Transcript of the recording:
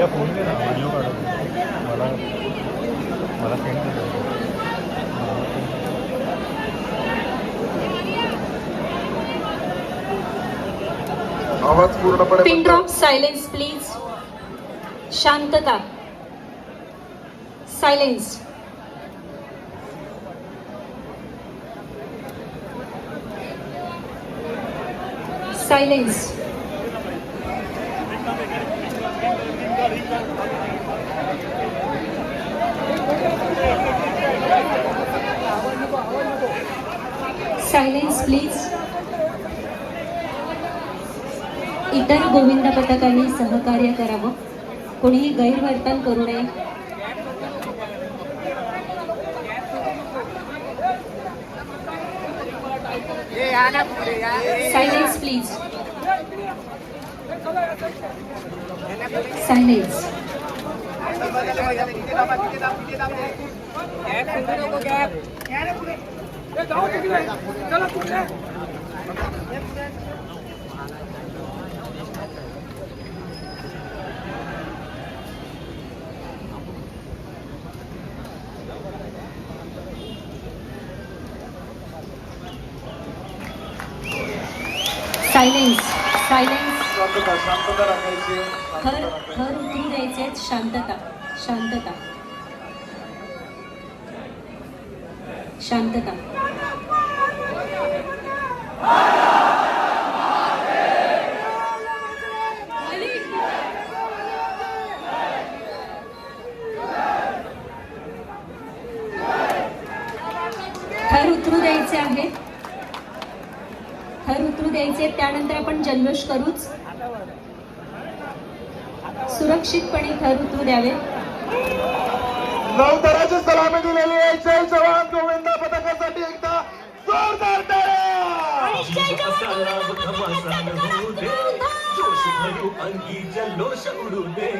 तिला फोन केला व्हिडिओ काढत मला मला सेंड आवाज पूर्णपणे पिन ड्रॉप सायलेन्स प्लीज शांतता. सायलेन्स सायलेन्स सायलेन्स प्लीज इतर गोविंद पथकांनी सहकार्य करावं. कोणीही गैरवर्तन करू नये. Silence please silence silence silence शांतता शांतता राखायची राखायची. थर उतरू द्यायचे. शांतता शांतता शांतता थर उतरू द्यायचे आहे थर उतरू द्यायचे त्यानंतर आपण जल्लोष करूच सुरक्षितपणे थर उतरू द्यावे. नवतराची सलामी दिलेली आहे जय जवान गोविंद पथकासाठी एकदा जोरदार टाळ्या अंगी जल्लोष उडू दे.